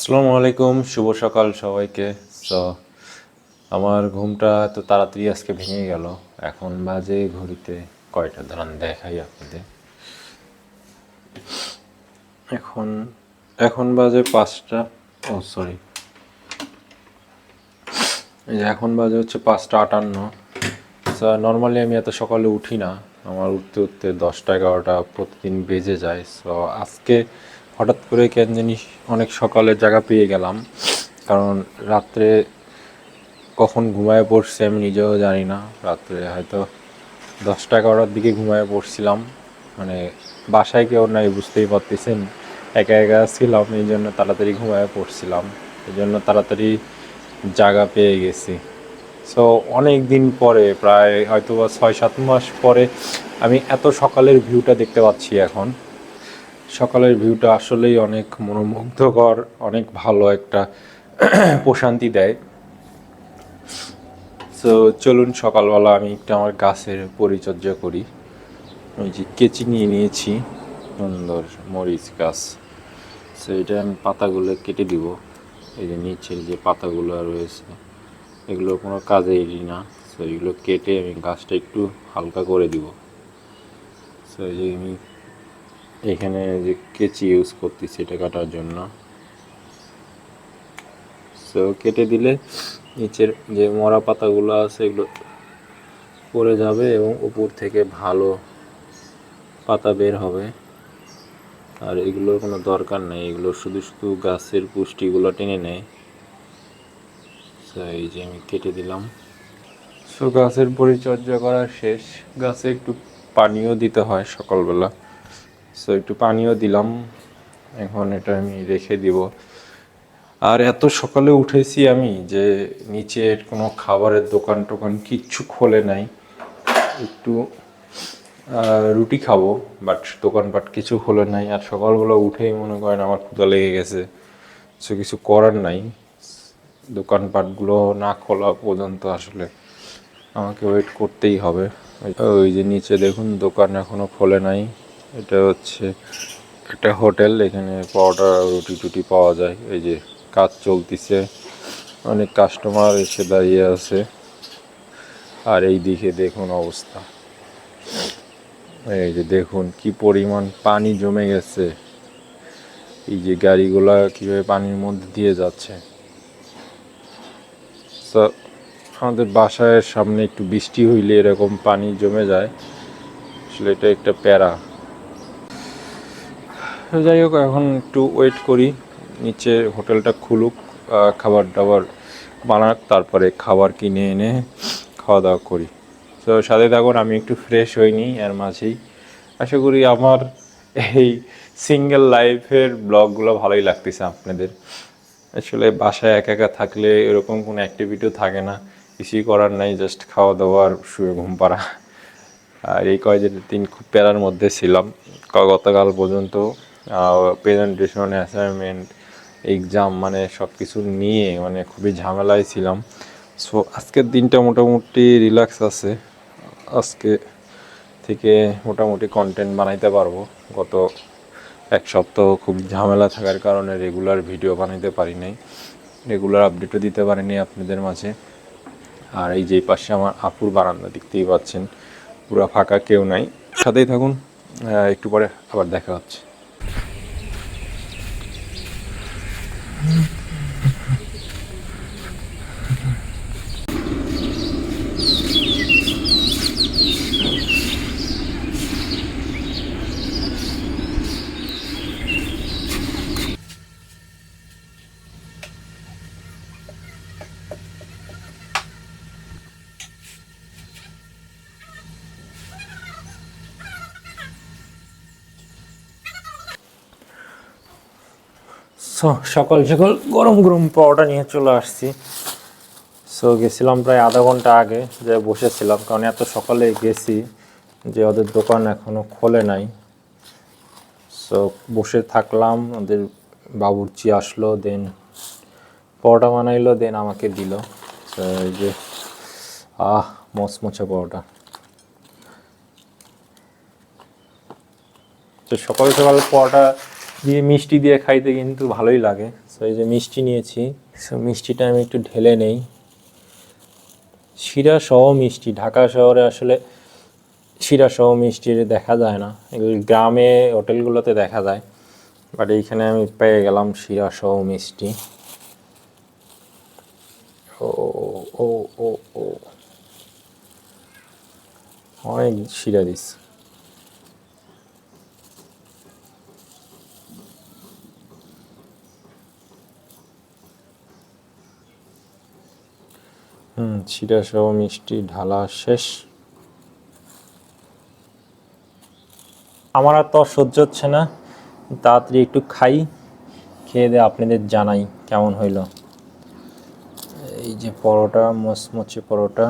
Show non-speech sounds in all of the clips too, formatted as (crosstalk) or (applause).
আসসালামু আলাইকুম, শুভ সকাল সবাইকে। তো আমার ঘুমটা তো তাড়াতাড়ি আজকে ভেঙে গেল। এখন বাজে ঘড়িতে কয়টা? দাঁড়ান দেখাই আপনাদের। এখন এখন বাজে পাঁচটা। ও সরি এখন বাজে হচ্ছে পাঁচটা আটান্ন। নর্মালি আমি এত সকালে উঠি না। আমার উঠতে উঠতে দশটা এগারোটা প্রতিদিন বেজে যায়। সো আজকে হঠাৎ করে কেন জানি অনেক সকালে জায়গা পেয়ে গেলাম। কারণ রাত্রে কখন ঘুমায় পড়ছি আমি নিজেও জানি না। রাত্রে হয়তো দশটা এগারোটার দিকে ঘুমায় পড়ছিলাম। মানে বাসায় কেউ নাই, বুঝতেই পারতেছেন। একা একা ছিলাম, এই জন্য তাড়াতাড়ি ঘুমায় পড়ছিলাম। এই জন্য তাড়াতাড়ি জায়গা পেয়ে গেছি। সো অনেক দিন পরে, প্রায় হয়তো বা ছয় সাত মাস পরে, আমি এত সকালের ভিউটা দেখতে পাচ্ছি এখন। সকালের ভিউটা আসলেই অনেক মনোমুগ্ধকর, অনেক ভালো একটা (clears throat) প্রশান্তি দেয়। সো চলুন সকালবেলা আমি একটু আমার গাছের পরিচর্যা করি। ওই যে কেচি নিয়ে নিয়েছি, সুন্দর মরিচ গাছ। সো এটা আমি পাতাগুলো কেটে দিব। এই যে নিচের যে পাতাগুলো রয়েছে, এগুলো কোনো কাজেরই না। সো এগুলো কেটে আমি গাছটা একটু হালকা করে দিব। সো এই যে আমি এখানে যে কেচি ইউজ করতেছি এটা কাটার জন্য। সো কেটে দিলে নিচের যে মরা পাতাগুলো আছে এগুলো পড়ে যাবে এবং উপর থেকে ভালো পাতা বের হবে। আর এগুলোর কোনো দরকার নেই, এগুলো শুধু শুধু গাছের পুষ্টিগুলো টেনে নেয়। সো এই যে আমি কেটে দিলাম। সো গাছের পরিচর্যা করা শেষ। গাছে একটু পানিও দিতে হয় সকালবেলা। সো একটু পানিও দিলাম। এখন এটা আমি রেখে দিব। আর এত সকালে উঠেছি আমি যে নিচের কোনো খাবারের দোকান টোকান কিচ্ছু খোলে নাই। একটু রুটি খাব, বাট দোকানপাট কিছু খোলে নাই। আর সকালবেলা উঠেই মনে করেন আমার ক্ষুধা লেগে গেছে। সো কিছু করার নাই। দোকানপাটগুলো না খোলা পর্যন্ত আসলে আমাকে ওয়েট করতেই হবে। ওই যে নিচে দেখুন, দোকান এখনও খোলে নাই। এটা হচ্ছে একটা হোটেল, এখানে পরোটা রুটি টুটি পাওয়া যায়। এই যে কাজ চলতিছে, অনেক কাস্টমার এসে দাঁড়িয়ে আছে। আর এই দিকে দেখুন অবস্থা। এই যে দেখুন কি পরিমাণ পানি জমে গেছে। এই যে গাড়িগুলা কীভাবে পানির মধ্যে দিয়ে যাচ্ছে। আমাদের বাসায় সামনে একটু বৃষ্টি হইলে এরকম পানি জমে যায়। আসলে এটা একটা প্যারা। যাই হোক, এখন একটু ওয়েট করি। নিচে হোটেলটা খুলুক খাবার দাবার বানাক, তারপরে খাবার কিনে এনে খাওয়া দাওয়া করি। তো সাথে থাকুন, আমি একটু ফ্রেশ হইনি, এর মাঝেই। আশা করি আমার এই সিঙ্গেল লাইফের ব্লগগুলো ভালোই লাগতেছে আপনাদের। আসলে বাসায় একা একা থাকলে এরকম কোনো অ্যাক্টিভিটিও থাকে না। কিছুই করার নাই জাস্ট খাওয়া দাওয়া আর শুয়ে ঘুম পাড়া। আর এই কয়েকদিন দিন খুব প্যারার মধ্যে ছিলাম। গতকাল পর্যন্ত প্রেজেন্টেশন অ্যাসাইনমেন্ট এক্সাম মানে সব কিছু নিয়ে মানে খুবই ঝামেলায় ছিলাম। সো আজকের দিনটা মোটামুটি রিল্যাক্স আছে। আজকে থেকে মোটামুটি কন্টেন্ট বানাইতে পারব। গত এক সপ্তাহ খুব ঝামেলা থাকার কারণে রেগুলার ভিডিও বানাইতে পারি নাই। রেগুলার আপডেটও দিতে পারিনি আপনাদের মাঝে। আর এই যে পাশে আমার আপুর বারান্দা দেখতেই পাচ্ছেন। পুরো ফাঁকা কেউ নাই। সাথেই থাকুন। একটু পরে আবার দেখা হচ্ছে। সো, সকাল সকাল গরম গরম পাওয়াটা নিয়ে চলে আসছি। সো, গেছিলাম প্রায় আধা ঘণ্টা আগে যে বসেছিলাম, কারণ এত সকালে গেছি যে ওদের দোকান এখনও খোলে নাই। সো, বসে থাকলাম, ওদের বাবুর্চি আসলো, দেন পরোটা বানাইলো, দেন আমাকে দিল। যে, আহ, মচমচে পরোটা। তো সকাল সকাল পরোটা দিয়ে মিষ্টি দিয়ে খাইতে কিন্তু ভালোই লাগে। সো এই যে মিষ্টি নিয়েছি সো মিষ্টিটা আমি একটু ঢেলে নেই। শিরা সহ মিষ্টি, ঢাকা শহরে আসলে শিরা সহ মিষ্টি দেখা যায় না। এগুলো গ্রামে, হোটেলগুলোতে দেখা যায়। বাট এইখানে আমি পেয়ে গেলাম শিরা সহ মিষ্টি। ও ও ও ও অনেক শিরা দিস হুম শিরা সহ মিষ্টি, ঢালা শেষ। আমার আর তো সহ্য হচ্ছে না। তাড়াতাড়ি একটু খাই, খেয়ে দিয়ে আপনাদের জানাই কেমন হইল। এই যে পরোটা, মচমচে পরোটা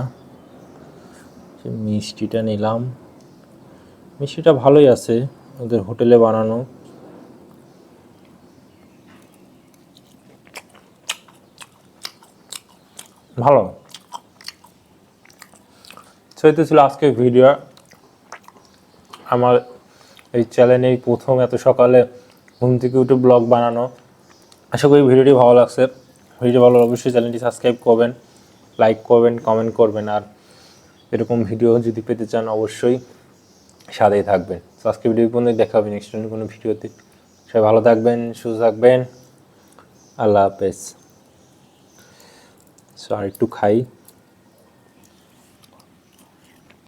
মিষ্টিটা নিলাম। মিষ্টিটা ভালোই আছে, ওদের হোটেলে বানানো। ভালো। সেই তো ছিল আজকের ভিডিও আমার এই চ্যানেলে প্রথম এত সকালে ঘুম থেকে উঠে ব্লগ বানানো। আশা করি ভিডিওটি ভালো লাগছে। ভিডিও ভালো অবশ্যই চ্যানেলটি সাবস্ক্রাইব করবেন লাইক করবেন কমেন্ট করবেন, আর এরকম ভিডিও যদি পেতে চান অবশ্যই সাথেই থাকবেন। আজকে ভিডিও পর্যন্ত দেখা হবে নেক্সট কোনো ভিডিওতে সবাই ভালো থাকবেন, সুস্থ থাকবেন। আল্লাহ হাফেজ। সো আর একটু খাই।